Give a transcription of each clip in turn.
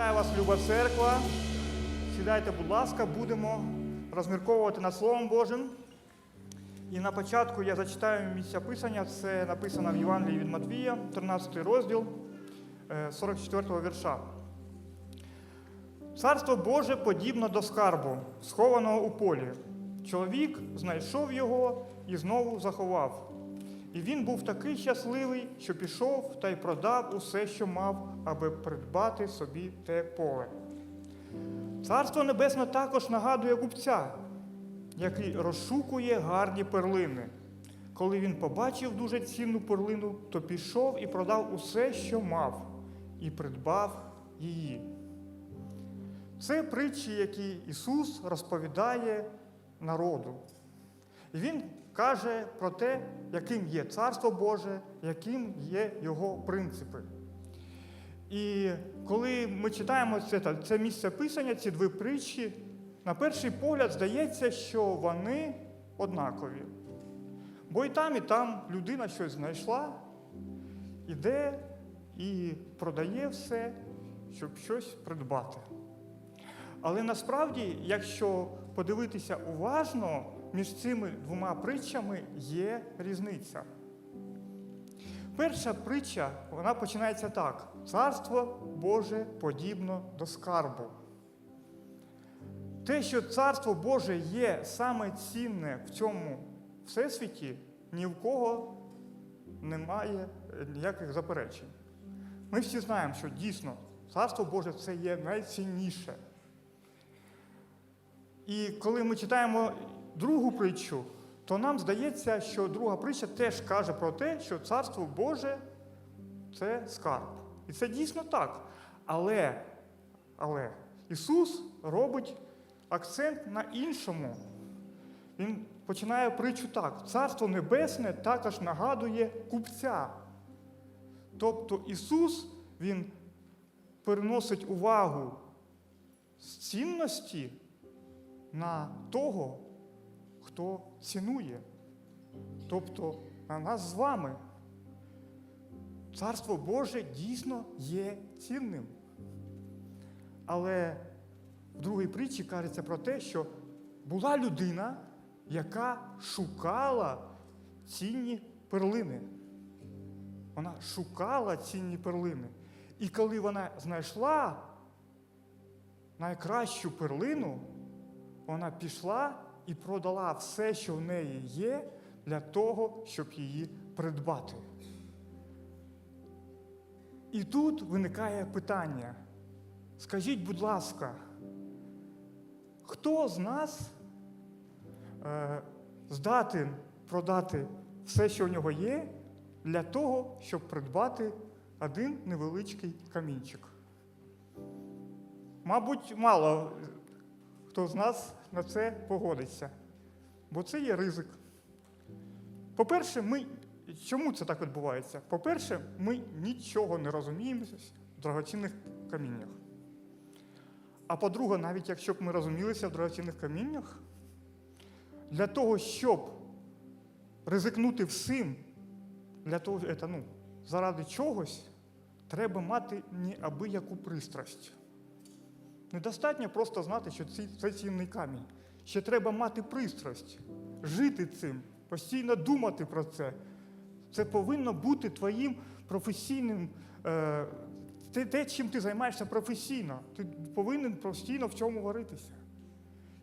Вітаю вас, Люба Церква. Сідайте, будь ласка, будемо розмірковувати над Словом Божим. І на початку я зачитаю місця писання. Це написано в Євангелії від Матвія, 13 розділ, е, 44 вірша. Царство Боже подібно до скарбу, схованого у полі. Чоловік знайшов його і знову заховав. І він був такий щасливий, що пішов та й продав усе, що мав, аби придбати собі те поле. Царство Небесне також нагадує купця, який розшукує гарні перлини. Коли він побачив дуже цінну перлину, то пішов і продав усе, що мав, і придбав її. Це притчі, які Ісус розповідає народу. І Він каже про те, яким є Царство Боже, яким є його принципи. І коли ми читаємо це, це місце писання, ці дві притчі, на перший погляд здається, що вони однакові. Бо і там, і там людина щось знайшла, іде і продає все, щоб щось придбати. Але насправді, якщо подивитися уважно, між цими двома притчами є різниця. Перша притча вона починається так: Царство Боже подібно до скарбу. Те, що Царство Боже є саме цінне в цьому всесвіті, ні в кого немає ніяких заперечень. Ми всі знаємо, що дійсно Царство Боже це є найцінніше. І коли ми читаємо другу притчу, то нам здається, що друга притча теж каже про те, що Царство Боже це скарб. І це дійсно так. Але, але Ісус робить акцент на іншому. Він починає притчу так: Царство Небесне також нагадує купця. Тобто Ісус Він переносить увагу з цінності на того, хто цінує, тобто на нас з вами. Царство Боже дійсно є цінним. Але в другій притчі кажеться про те, що була людина, яка шукала цінні перлини. Вона шукала цінні перлини. І коли вона знайшла найкращу перлину, вона пішла і продала все, що в неї є, для того, щоб її придбати. І тут виникає питання. Скажіть, будь ласка, хто з нас е, здатен продати все, що в нього є, для того, щоб придбати один невеличкий камінчик? Мабуть, мало хто з нас на це погодиться. Бо це є ризик. По-перше, ми. Чому це так відбувається? По-перше, ми нічого не розуміємо в дорогоцінних каміннях. А по-друге, навіть якщо б ми розумілися в дорогоцінних каміннях, для того, щоб ризикнути всім, для того, це, ну, заради чогось, треба мати неабияку пристрасть. Недостатньо просто знати, що це цінний камінь. Ще треба мати пристрасть, жити цим, постійно думати про це. Це повинно бути твоїм професійним, е, те, чим ти займаєшся професійно. Ти повинен постійно в цьому варитися.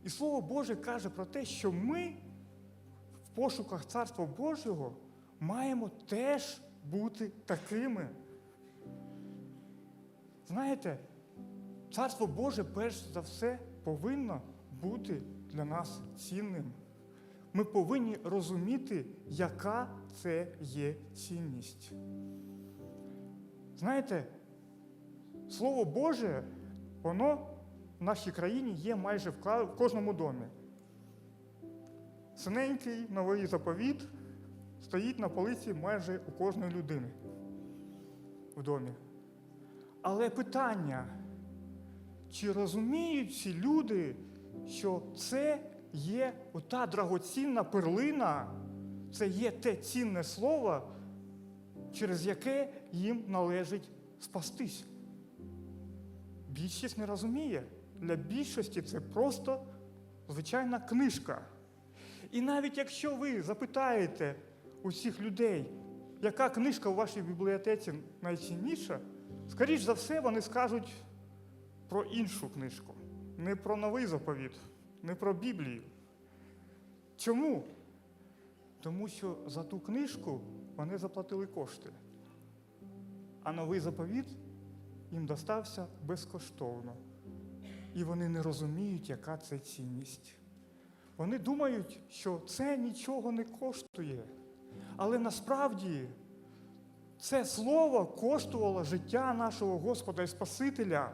І Слово Боже каже про те, що ми в пошуках Царства Божого маємо теж бути такими. Знаєте, Царство Боже, перш за все, повинно бути для нас цінним. Ми повинні розуміти, яка це є цінність. Знаєте, Слово Боже, воно в нашій країні є майже в кожному домі. Синенький новий заповіт стоїть на полиці майже у кожної людини в домі. Але питання, чи розуміють ці люди, що це є ота драгоцінна перлина, це є те цінне слово, через яке їм належить спастись. більшість не розуміє. Для більшості це просто звичайна книжка. І навіть якщо ви запитаєте усіх людей, яка книжка у вашій бібліотеці найцінніша, скоріш за все, вони скажуть про іншу книжку, не про новий заповіт, не про Біблію. Чому? Тому що за ту книжку вони заплатили кошти, а новий заповіт їм достався безкоштовно. І вони не розуміють, яка це цінність. Вони думають, що це нічого не коштує. Але насправді це слово коштувало життя нашого Господа і Спасителя.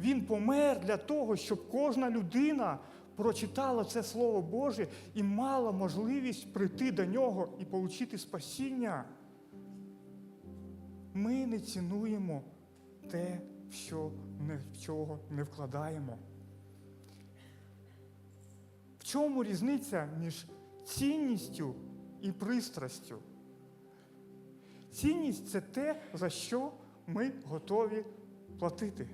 Він помер для того, щоб кожна людина прочитала це Слово Боже і мала можливість прийти до нього і отримати спасіння. Ми не цінуємо те, що ні в чого не вкладаємо. В чому різниця між цінністю і пристрастю? Цінність це те, за що ми готові платити.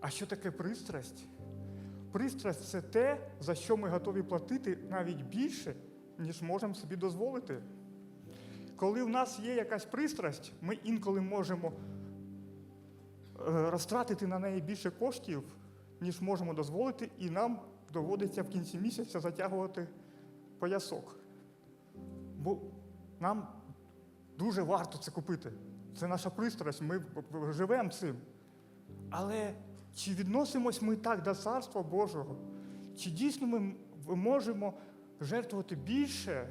А що таке пристрасть? Пристрасть це те, за що ми готові платити навіть більше, ніж можемо собі дозволити. Коли в нас є якась пристрасть, ми інколи можемо е, розтратити на неї більше коштів, ніж можемо дозволити, і нам доводиться в кінці місяця затягувати поясок. Бо нам дуже варто це купити. Це наша пристрасть, ми живемо цим. Але чи відносимось ми так до Царства Божого? Чи дійсно ми можемо жертвувати більше?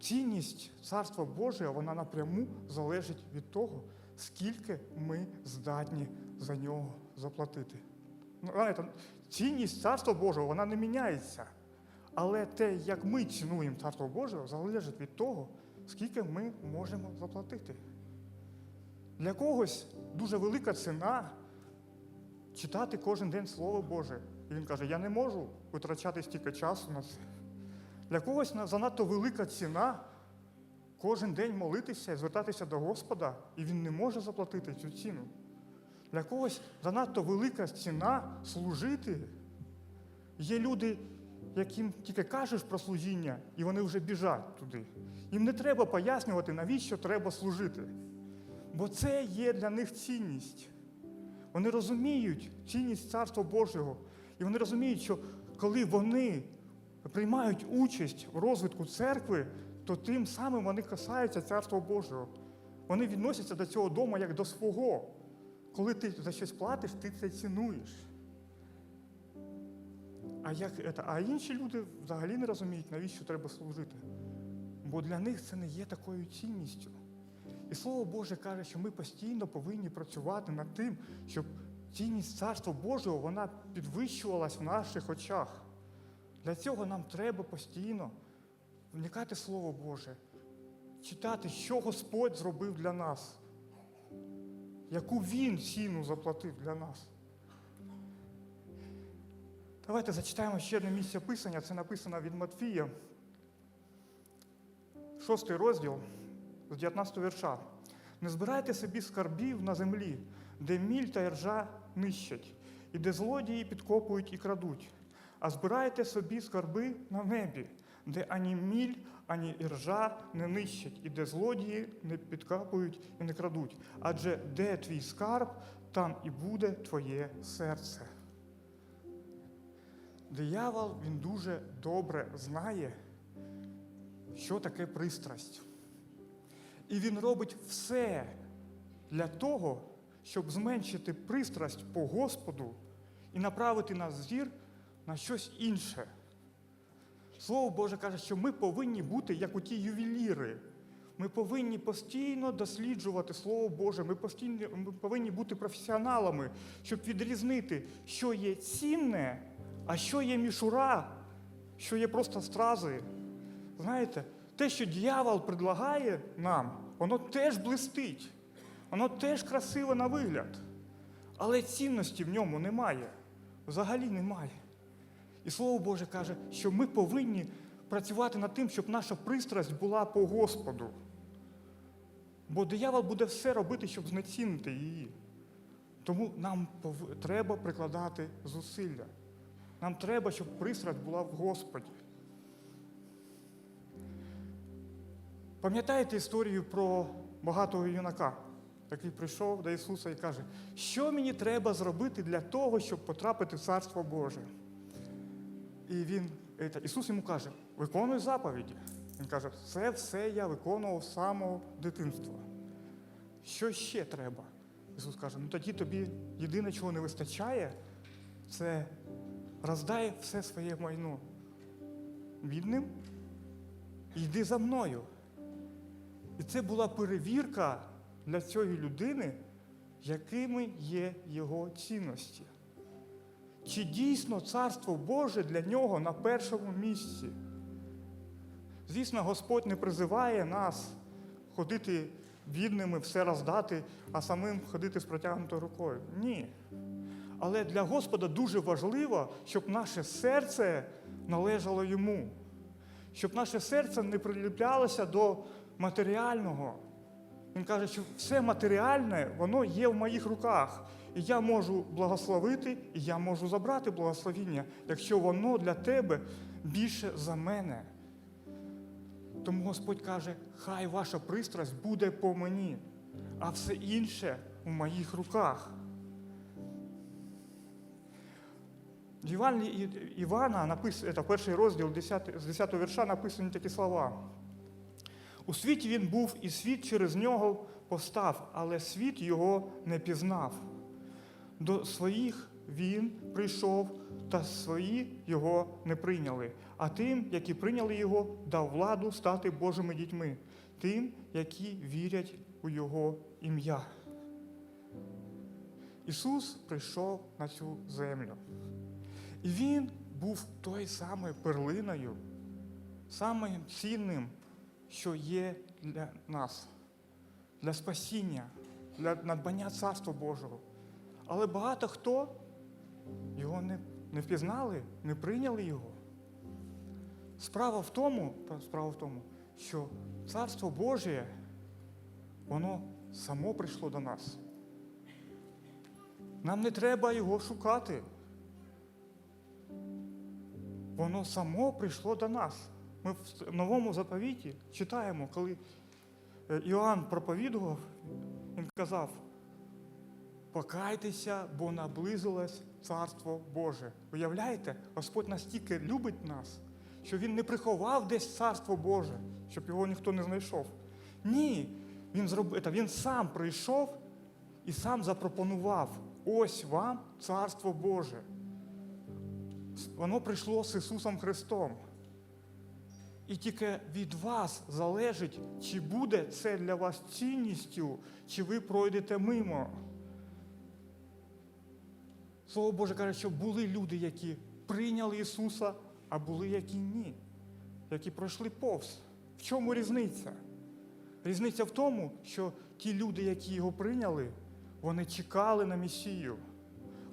Цінність Царства Божого, вона напряму залежить від того, скільки ми здатні за нього заплатити. Ну, знаєте, цінність Царства Божого вона не міняється. Але те, як ми цінуємо Царство Боже, залежить від того, скільки ми можемо заплатити. Для когось дуже велика ціна читати кожен день Слово Боже. І він каже, я не можу витрачати стільки часу на це. Для когось занадто велика ціна кожен день молитися і звертатися до Господа, і він не може заплатити цю ціну. Для когось занадто велика ціна служити. Є люди, яким тільки кажеш про служіння, і вони вже біжать туди. Їм не треба пояснювати, навіщо треба служити. Бо це є для них цінність. Вони розуміють цінність Царства Божого. І вони розуміють, що коли вони приймають участь у розвитку церкви, то тим самим вони касаються Царства Божого. Вони відносяться до цього дому як до свого. Коли ти за щось платиш, ти це цінуєш. А, як, це? а інші люди взагалі не розуміють, навіщо треба служити. Бо для них це не є такою цінністю. І Слово Боже каже, що ми постійно повинні працювати над тим, щоб цінність Царства Божого вона підвищувалась в наших очах. Для цього нам треба постійно вникати Слово Боже, читати, що Господь зробив для нас, яку Він ціну заплатив для нас. Давайте зачитаємо ще одне місце писання. Це написано від Матфія, шостий розділ з 19 вірша. Не збирайте собі скарбів на землі, де міль та іржа нищать, і де злодії підкопують і крадуть, а збирайте собі скарби на небі, де ані міль, ані іржа не нищать, і де злодії не підкапують і не крадуть. Адже де твій скарб, там і буде твоє серце. Диявол він дуже добре знає, що таке пристрасть. І він робить все для того, щоб зменшити пристрасть по Господу і направити нас зір на щось інше. Слово Боже каже, що ми повинні бути як у ті ювеліри. Ми повинні постійно досліджувати Слово Боже, ми, постійно, ми повинні бути професіоналами, щоб відрізнити, що є цінне, а що є мішура, що є просто стрази. Знаєте, те, що дьявол предлагає нам, воно теж блистить, воно теж красиво на вигляд. Але цінності в ньому немає. Взагалі немає. І Слово Боже каже, що ми повинні працювати над тим, щоб наша пристрасть була по Господу. Бо диявол буде все робити, щоб знецінити її. Тому нам треба прикладати зусилля. Нам треба, щоб пристрасть була в Господі. Пам'ятаєте історію про багатого юнака, який прийшов до Ісуса і каже, що мені треба зробити для того, щоб потрапити в Царство Боже? І він, Ісус йому каже, виконуй заповіді. Він каже, це все я виконував з самого дитинства. Що ще треба? Ісус каже, ну тоді тобі єдине, чого не вистачає, це роздай все своє майно бідним і йди за мною. І це була перевірка для цієї людини, якими є його цінності. Чи дійсно Царство Боже для нього на першому місці? Звісно, Господь не призиває нас ходити бідними, все роздати, а самим ходити з протягнутою рукою. Ні. Але для Господа дуже важливо, щоб наше серце належало йому, щоб наше серце не приліплялося до матеріального. Він каже, що все матеріальне, воно є в моїх руках. І я можу благословити, і я можу забрати благословіння, якщо воно для тебе більше за мене. Тому Господь каже, хай ваша пристрасть буде по мені, а все інше у моїх руках. В Євангелії Івана це перший розділ 10, з 10 вірша написані такі слова. У світі він був, і світ через нього постав, але світ його не пізнав. До своїх він прийшов, та свої його не прийняли. А тим, які прийняли його, дав владу стати Божими дітьми, тим, які вірять у Його ім'я. Ісус прийшов на цю землю. І Він був той самою перлиною, самим цінним, що є для нас, для спасіння, для надбання Царства Божого. Але багато хто його не, не впізнали, не прийняли його. Справа в тому, справа в тому, що Царство Божє, воно само прийшло до нас. Нам не треба його шукати. Воно само прийшло до нас. Ми в новому заповіті читаємо, коли е, Іоанн проповідував, він казав, покайтеся, бо наблизилось Царство Боже. Уявляєте, Господь настільки любить нас, що Він не приховав десь Царство Боже, щоб його ніхто не знайшов. Ні, Він, зроб... це, він сам прийшов і сам запропонував: ось вам Царство Боже. Воно прийшло з Ісусом Христом. І тільки від вас залежить, чи буде це для вас цінністю, чи ви пройдете мимо. Слово Боже каже, що були люди, які прийняли Ісуса, а були які ні, які пройшли повз. В чому різниця? Різниця в тому, що ті люди, які його прийняли, вони чекали на Месію.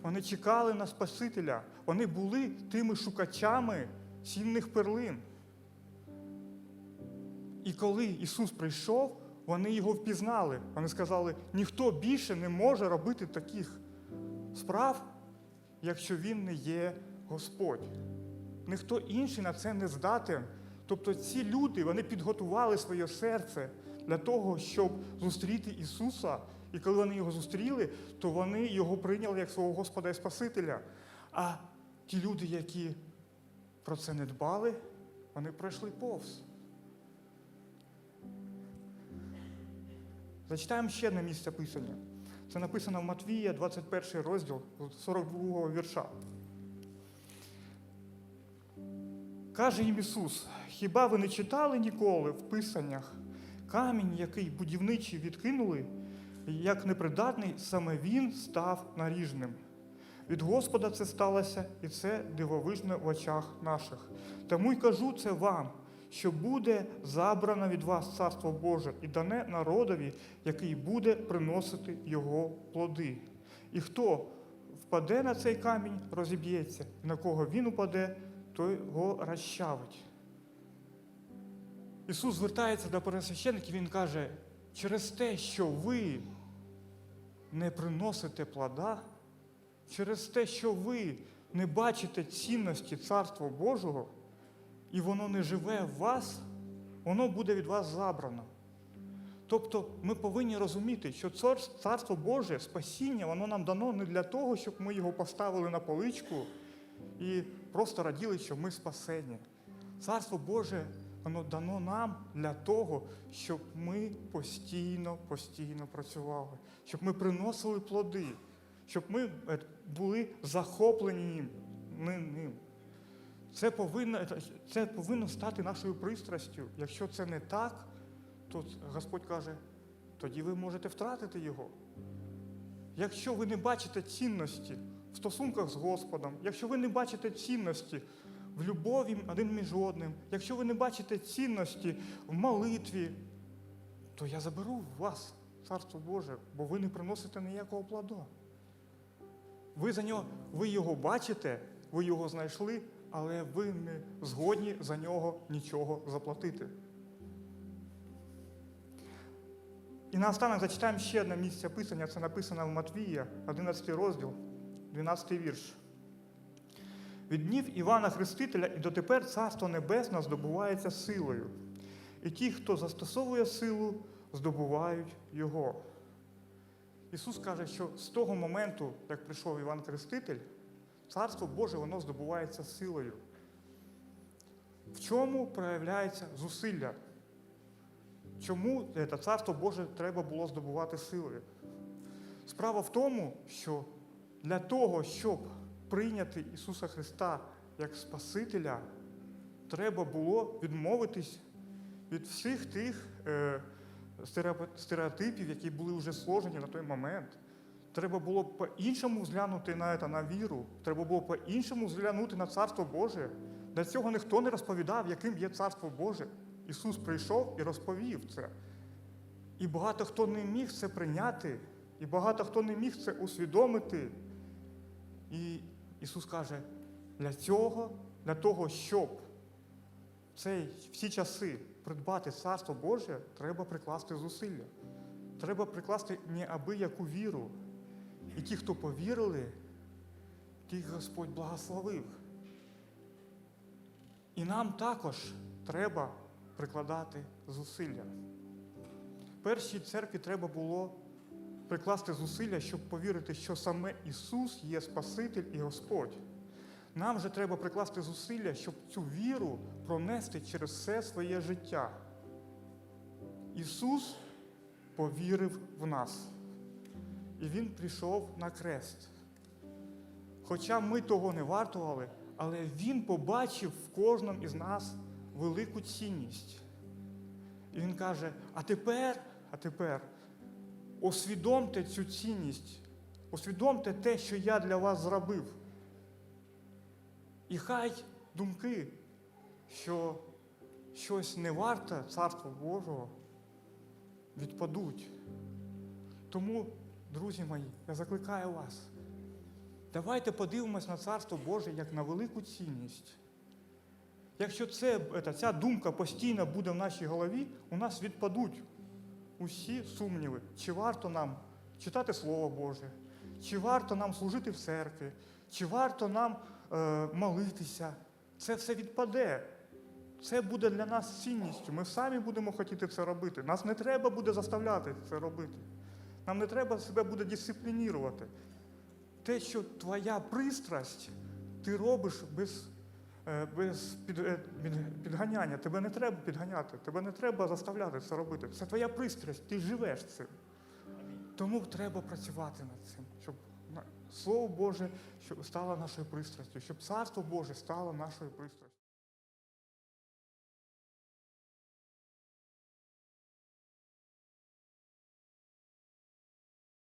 Вони чекали на Спасителя. Вони були тими шукачами цінних перлин. І коли Ісус прийшов, вони його впізнали. Вони сказали, ніхто більше не може робити таких справ, якщо Він не є Господь. Ніхто інший на це не здатен. Тобто ці люди вони підготували своє серце для того, щоб зустріти Ісуса. І коли вони його зустріли, то вони його прийняли як свого Господа і Спасителя. А ті люди, які про це не дбали, вони пройшли повз. Зачитаємо ще одне місце писання. Це написано в Матвія, 21 розділ, 42 вірша. Каже їм Ісус: хіба ви не читали ніколи в Писаннях камінь, який будівничі відкинули, як непридатний, саме він став наріжним. Від Господа це сталося, і це дивовижно в очах наших. Тому й кажу це вам, що буде забрано від вас Царство Боже і дане народові, який буде приносити його плоди. І хто впаде на цей камінь, розіб'ється, і на кого він упаде, той його розчавить. Ісус звертається до пересвящеників, Він каже, через те, що ви не приносите плода, через те, що ви не бачите цінності Царства Божого, і воно не живе в вас, воно буде від вас забрано. Тобто ми повинні розуміти, що Царство Боже, спасіння, воно нам дано не для того, щоб ми його поставили на поличку і просто раділи, що ми спасені. Царство Боже, воно дано нам для того, щоб ми постійно, постійно працювали, щоб ми приносили плоди, щоб ми е, були захоплені ним. ним. Це повинно, це повинно стати нашою пристрастю. Якщо це не так, то Господь каже, тоді ви можете втратити його. Якщо ви не бачите цінності в стосунках з Господом, якщо ви не бачите цінності в любові один між одним, якщо ви не бачите цінності в молитві, то я заберу вас, Царство Боже, бо ви не приносите ніякого плоду. Ви за нього, ви його бачите, ви його знайшли, але ви не згодні за нього нічого заплатити. І наостанок зачитаємо ще одне місце писання, це написано в Матвія, 11 розділ, 12 вірш. Від днів Івана Хрестителя і дотепер Царство Небесне здобувається силою. І ті, хто застосовує силу, здобувають його. Ісус каже, що з того моменту, як прийшов Іван Хреститель, Царство Боже воно здобувається силою. В чому проявляється зусилля? Чому це царство Боже треба було здобувати силою? Справа в тому, що для того, щоб прийняти Ісуса Христа як Спасителя, треба було відмовитись від всіх тих е, стереотипів, які були вже сложені на той момент. Треба було б по-іншому взглянути на, це, на віру, треба було по-іншому взглянути на Царство Боже. Для цього ніхто не розповідав, яким є Царство Боже. Ісус прийшов і розповів це. І багато хто не міг це прийняти, і багато хто не міг це усвідомити. І Ісус каже, для цього, для того, щоб цей, в ці часи придбати Царство Боже, треба прикласти зусилля. Треба прикласти неабияку віру. І ті, хто повірили, тих Господь благословив. І нам також треба прикладати зусилля. Першій церкві треба було прикласти зусилля, щоб повірити, що саме Ісус є Спаситель і Господь. Нам же треба прикласти зусилля, щоб цю віру пронести через все своє життя. Ісус повірив в нас. І Він прийшов на крест. Хоча ми того не вартували, але Він побачив в кожному із нас велику цінність. І він каже: а тепер, а тепер усвідомте цю цінність, усвідомте те, що я для вас зробив. І хай думки, що щось не варте Царства Божого, відпадуть. Тому, друзі мої, я закликаю вас. Давайте подивимось на Царство Боже як на велику цінність. Якщо це, ця думка постійно буде в нашій голові, у нас відпадуть усі сумніви, чи варто нам читати Слово Боже, чи варто нам служити в церкві, чи варто нам е, молитися. Це все відпаде. Це буде для нас цінністю. Ми самі будемо хотіти це робити. Нас не треба буде заставляти це робити. Нам не треба себе буде дисциплінірувати. Те, що твоя пристрасть, ти робиш без, е, без під, е, під- підганяння. Тебе не треба підганяти, тебе не треба заставляти це робити. Це твоя пристрасть, ти живеш цим. Тому треба працювати над цим, щоб Слово Боже стало нашою пристрастю, щоб Царство Боже стало нашою пристрастю.